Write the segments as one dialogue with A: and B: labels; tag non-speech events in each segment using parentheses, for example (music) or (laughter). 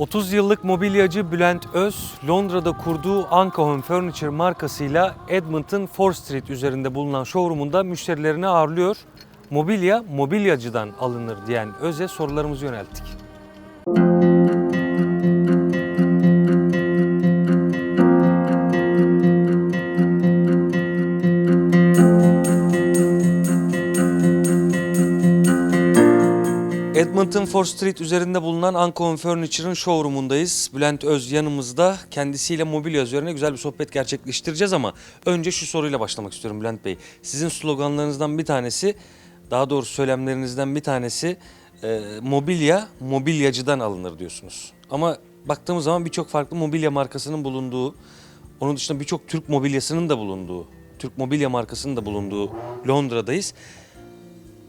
A: 30 yıllık mobilyacı Bülent Öz, Londra'da kurduğu Anka Home Furniture markasıyla Edmonton Ford Street üzerinde bulunan showroomunda müşterilerini ağırlıyor. Mobilya, mobilyacıdan alınır diyen Öz'e sorularımızı yönelttik. Edmonton Ford Street üzerinde bulunan Home Furniture'ın showroomundayız. Bülent Öz yanımızda. Kendisiyle mobilya üzerine güzel bir sohbet gerçekleştireceğiz ama önce şu soruyla başlamak istiyorum Bülent Bey. Sizin sloganlarınızdan bir tanesi, daha doğrusu söylemlerinizden bir tanesi e, mobilya mobilyacıdan alınır diyorsunuz. Ama baktığımız zaman birçok farklı mobilya markasının bulunduğu, onun dışında birçok Türk mobilyasının da bulunduğu, Türk mobilya markasının da bulunduğu Londra'dayız.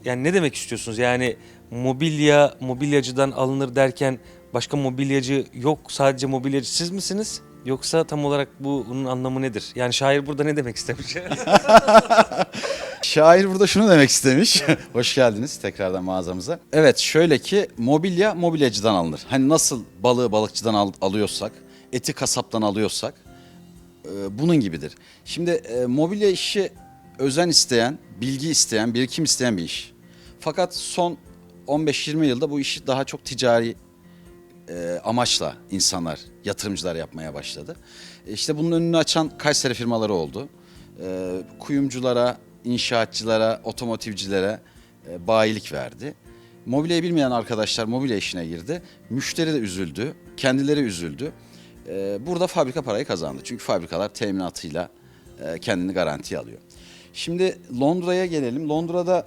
A: Yani ne demek istiyorsunuz? Yani mobilya mobilyacıdan alınır derken başka mobilyacı yok sadece mobilyacı siz misiniz? Yoksa tam olarak bu bunun anlamı nedir? Yani şair burada ne demek istemiş? (laughs)
B: Şair burada şunu demek istemiş. (laughs) Hoş geldiniz tekrardan mağazamıza. Evet şöyle ki mobilya mobilyacıdan alınır. Hani nasıl balığı balıkçıdan al- alıyorsak, eti kasaptan alıyorsak e, bunun gibidir. Şimdi e, mobilya işi özen isteyen, bilgi isteyen, birikim isteyen bir iş. Fakat son 15-20 yılda bu işi daha çok ticari e, amaçla insanlar, yatırımcılar yapmaya başladı. E, İşte bunun önünü açan Kayseri firmaları oldu. E, kuyumculara, inşaatçılara, otomotivcilere e, bayilik verdi. Mobilyayı bilmeyen arkadaşlar mobilya işine girdi. Müşteri de üzüldü, kendileri üzüldü. E, burada fabrika parayı kazandı. Çünkü fabrikalar teminatıyla e, kendini garantiye alıyor. Şimdi Londra'ya gelelim. Londra'da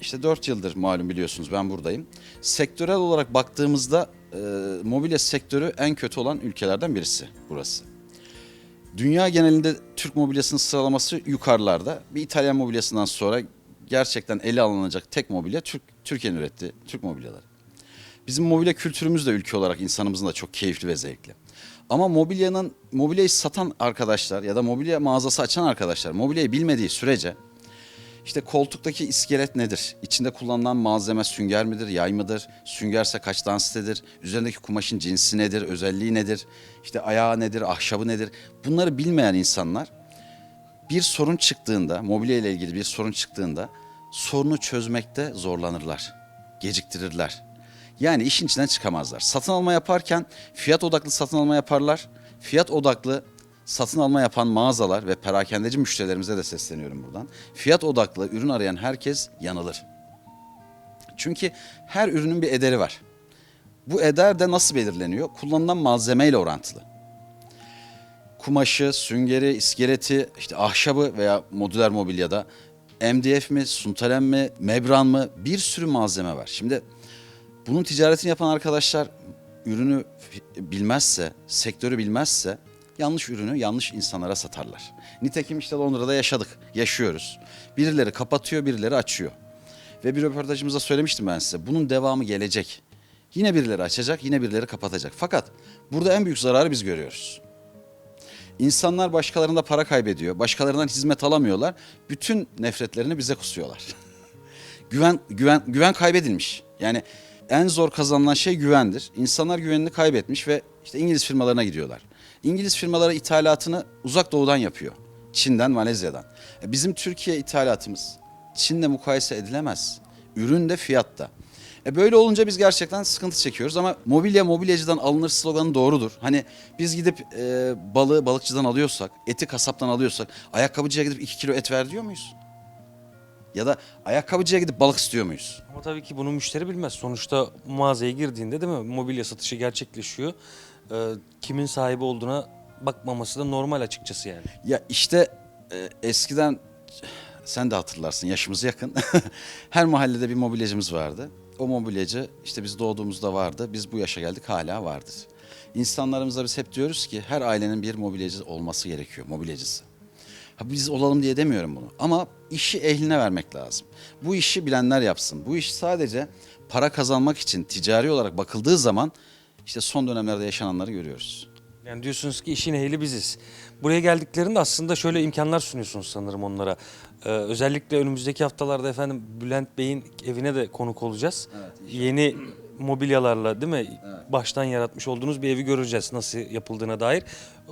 B: işte 4 yıldır malum biliyorsunuz ben buradayım. Sektörel olarak baktığımızda e, mobilya sektörü en kötü olan ülkelerden birisi burası. Dünya genelinde Türk mobilyasının sıralaması yukarılarda. Bir İtalyan mobilyasından sonra gerçekten ele alınacak tek mobilya Türk Türkiye'nin ürettiği Türk mobilyaları. Bizim mobilya kültürümüz de ülke olarak insanımızın da çok keyifli ve zevkli. Ama mobilyanın mobilyayı satan arkadaşlar ya da mobilya mağazası açan arkadaşlar mobilyayı bilmediği sürece işte koltuktaki iskelet nedir? İçinde kullanılan malzeme sünger midir, yay mıdır? Süngerse kaç dansitedir? Üzerindeki kumaşın cinsi nedir, özelliği nedir? İşte ayağı nedir, ahşabı nedir? Bunları bilmeyen insanlar bir sorun çıktığında, mobilya ile ilgili bir sorun çıktığında sorunu çözmekte zorlanırlar, geciktirirler. Yani işin içinden çıkamazlar. Satın alma yaparken fiyat odaklı satın alma yaparlar. Fiyat odaklı satın alma yapan mağazalar ve perakendeci müşterilerimize de sesleniyorum buradan. Fiyat odaklı ürün arayan herkes yanılır. Çünkü her ürünün bir ederi var. Bu eder de nasıl belirleniyor? Kullanılan malzemeyle orantılı. Kumaşı, süngeri, iskeleti, işte ahşabı veya modüler mobilyada MDF mi, suntalem mi, membran mı bir sürü malzeme var. Şimdi bunun ticaretini yapan arkadaşlar ürünü bilmezse, sektörü bilmezse yanlış ürünü yanlış insanlara satarlar. Nitekim işte Londra'da yaşadık, yaşıyoruz. Birileri kapatıyor, birileri açıyor. Ve bir röportajımızda söylemiştim ben size. Bunun devamı gelecek. Yine birileri açacak, yine birileri kapatacak. Fakat burada en büyük zararı biz görüyoruz. İnsanlar başkalarında para kaybediyor, başkalarından hizmet alamıyorlar. Bütün nefretlerini bize kusuyorlar. (laughs) güven güven güven kaybedilmiş. Yani en zor kazanılan şey güvendir. İnsanlar güvenini kaybetmiş ve işte İngiliz firmalarına gidiyorlar. İngiliz firmaları ithalatını uzak doğudan yapıyor. Çin'den, Malezya'dan. E Bizim Türkiye ithalatımız Çin'le mukayese edilemez. Ürün de fiyatta. E böyle olunca biz gerçekten sıkıntı çekiyoruz ama mobilya mobilyacıdan alınır sloganı doğrudur. Hani biz gidip e, balığı balıkçıdan alıyorsak, eti kasaptan alıyorsak, ayakkabıcıya gidip 2 kilo et ver diyor muyuz? Ya da ayakkabıcıya gidip balık istiyor muyuz?
A: Ama tabii ki bunu müşteri bilmez. Sonuçta mağazaya girdiğinde değil mi mobilya satışı gerçekleşiyor. Ee, kimin sahibi olduğuna bakmaması da normal açıkçası yani.
B: Ya işte e, eskiden sen de hatırlarsın yaşımız yakın. (laughs) Her mahallede bir mobilyacımız vardı. O mobilyacı işte biz doğduğumuzda vardı. Biz bu yaşa geldik hala vardır. İnsanlarımıza biz hep diyoruz ki her ailenin bir mobilyacı olması gerekiyor, mobilyacısı. Biz olalım diye demiyorum bunu. Ama işi ehline vermek lazım. Bu işi bilenler yapsın. Bu iş sadece para kazanmak için ticari olarak bakıldığı zaman işte son dönemlerde yaşananları görüyoruz.
A: Yani diyorsunuz ki işin ehli biziz. Buraya geldiklerinde aslında şöyle imkanlar sunuyorsunuz sanırım onlara. Ee, özellikle önümüzdeki haftalarda efendim Bülent Bey'in evine de konuk olacağız.
B: Evet.
A: Yeni mobilyalarla değil mi? Baştan yaratmış olduğunuz bir evi göreceğiz nasıl yapıldığına dair.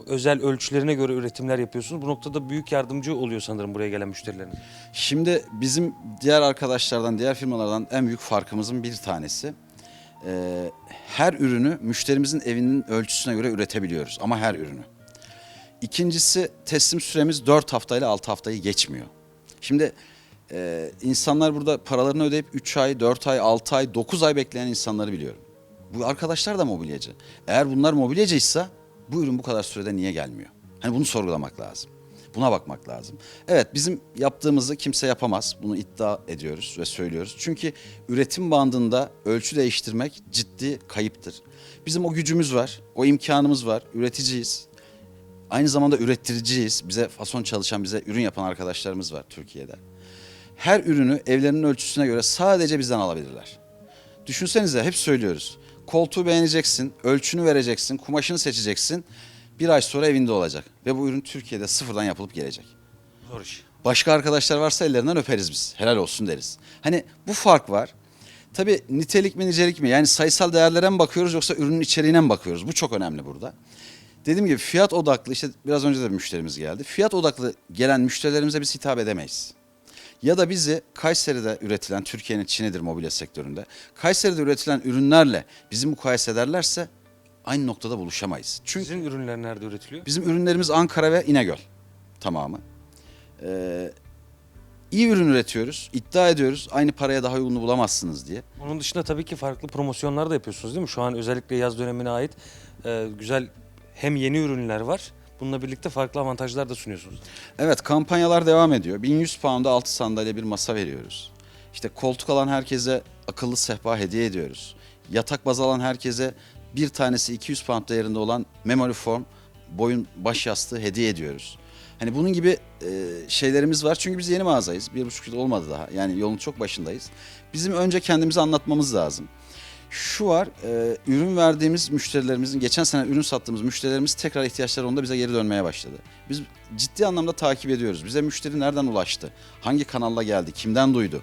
A: Özel ölçülerine göre üretimler yapıyorsunuz. Bu noktada büyük yardımcı oluyor sanırım buraya gelen müşterileriniz.
B: Şimdi bizim diğer arkadaşlardan, diğer firmalardan en büyük farkımızın bir tanesi. Ee, her ürünü müşterimizin evinin ölçüsüne göre üretebiliyoruz ama her ürünü. İkincisi teslim süremiz 4 haftayla 6 haftayı geçmiyor. Şimdi e, insanlar burada paralarını ödeyip 3 ay, 4 ay, 6 ay, 9 ay bekleyen insanları biliyorum. Bu arkadaşlar da mobilyacı. Eğer bunlar mobilyacıysa bu ürün bu kadar sürede niye gelmiyor? Hani bunu sorgulamak lazım. Buna bakmak lazım. Evet bizim yaptığımızı kimse yapamaz. Bunu iddia ediyoruz ve söylüyoruz. Çünkü üretim bandında ölçü değiştirmek ciddi kayıptır. Bizim o gücümüz var, o imkanımız var, üreticiyiz. Aynı zamanda ürettiriciyiz. Bize fason çalışan, bize ürün yapan arkadaşlarımız var Türkiye'de. Her ürünü evlerinin ölçüsüne göre sadece bizden alabilirler. Düşünsenize hep söylüyoruz. Koltuğu beğeneceksin, ölçünü vereceksin, kumaşını seçeceksin. Bir ay sonra evinde olacak. Ve bu ürün Türkiye'de sıfırdan yapılıp gelecek.
A: Zor iş.
B: Başka arkadaşlar varsa ellerinden öperiz biz. Helal olsun deriz. Hani bu fark var. Tabii nitelik mi nicelik mi? Yani sayısal değerlere mi bakıyoruz yoksa ürünün içeriğine mi bakıyoruz? Bu çok önemli burada. Dediğim gibi fiyat odaklı işte biraz önce de bir müşterimiz geldi. Fiyat odaklı gelen müşterilerimize biz hitap edemeyiz. Ya da bizi Kayseri'de üretilen, Türkiye'nin Çin'idir mobilya sektöründe. Kayseri'de üretilen ürünlerle bizi mukayese ederlerse aynı noktada buluşamayız. Çünkü
A: Sizin ürünler nerede üretiliyor?
B: Bizim ürünlerimiz Ankara ve İnegöl tamamı. Ee, iyi ürün üretiyoruz. İddia ediyoruz. Aynı paraya daha uygununu bulamazsınız diye.
A: Onun dışında tabii ki farklı promosyonlar da yapıyorsunuz değil mi? Şu an özellikle yaz dönemine ait e, güzel hem yeni ürünler var. Bununla birlikte farklı avantajlar da sunuyorsunuz.
B: Evet kampanyalar devam ediyor. 1100 pound'a 6 sandalye bir masa veriyoruz. İşte koltuk alan herkese akıllı sehpa hediye ediyoruz. Yatak baz alan herkese bir tanesi 200 pound değerinde olan memory foam boyun baş yastığı hediye ediyoruz. Hani bunun gibi e, şeylerimiz var çünkü biz yeni mağazayız. Bir buçuk yıl olmadı daha. Yani yolun çok başındayız. Bizim önce kendimizi anlatmamız lazım. Şu var, e, ürün verdiğimiz müşterilerimizin, geçen sene ürün sattığımız müşterilerimiz tekrar ihtiyaçları onda bize geri dönmeye başladı. Biz ciddi anlamda takip ediyoruz. Bize müşteri nereden ulaştı? Hangi kanalla geldi? Kimden duydu?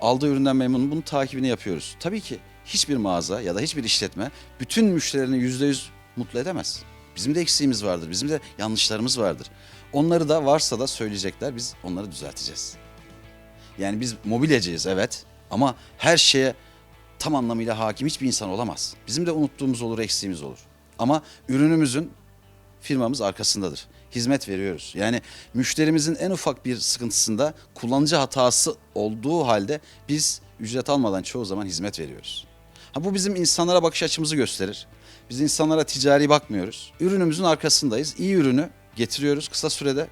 B: Aldığı üründen memnun bunun takibini yapıyoruz. Tabii ki hiçbir mağaza ya da hiçbir işletme bütün müşterilerini %100 mutlu edemez. Bizim de eksiğimiz vardır, bizim de yanlışlarımız vardır. Onları da varsa da söyleyecekler, biz onları düzelteceğiz. Yani biz mobilyacıyız evet ama her şeye tam anlamıyla hakim hiçbir insan olamaz. Bizim de unuttuğumuz olur, eksiğimiz olur. Ama ürünümüzün firmamız arkasındadır. Hizmet veriyoruz. Yani müşterimizin en ufak bir sıkıntısında kullanıcı hatası olduğu halde biz ücret almadan çoğu zaman hizmet veriyoruz. Bu bizim insanlara bakış açımızı gösterir. Biz insanlara ticari bakmıyoruz. Ürünümüzün arkasındayız. İyi ürünü getiriyoruz kısa sürede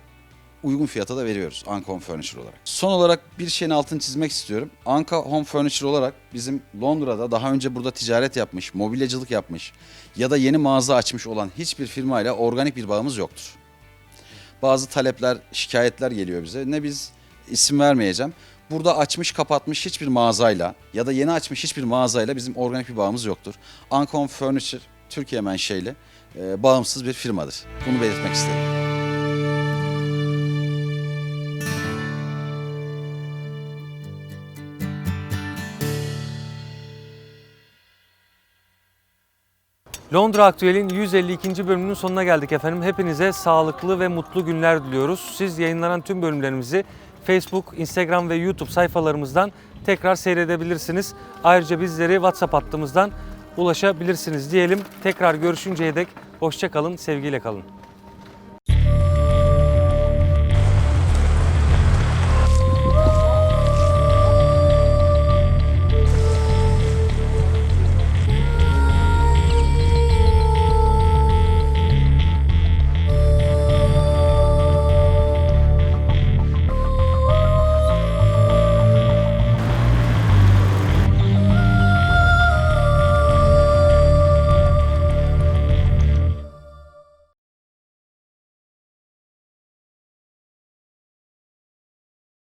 B: uygun fiyata da veriyoruz Anka Home Furniture olarak. Son olarak bir şeyin altını çizmek istiyorum. Anka Home Furniture olarak bizim Londra'da daha önce burada ticaret yapmış, mobilyacılık yapmış ya da yeni mağaza açmış olan hiçbir firmayla organik bir bağımız yoktur. Bazı talepler, şikayetler geliyor bize. Ne biz isim vermeyeceğim. Burada açmış kapatmış hiçbir mağazayla ya da yeni açmış hiçbir mağazayla bizim organik bir bağımız yoktur. Home Furniture Türkiye menşeli e, bağımsız bir firmadır. Bunu belirtmek istedim.
A: Londra Aktüel'in 152. bölümünün sonuna geldik efendim. Hepinize sağlıklı ve mutlu günler diliyoruz. Siz yayınlanan tüm bölümlerimizi Facebook, Instagram ve YouTube sayfalarımızdan tekrar seyredebilirsiniz. Ayrıca bizleri WhatsApp hattımızdan ulaşabilirsiniz diyelim. Tekrar görüşünceye dek hoşça kalın, sevgiyle kalın.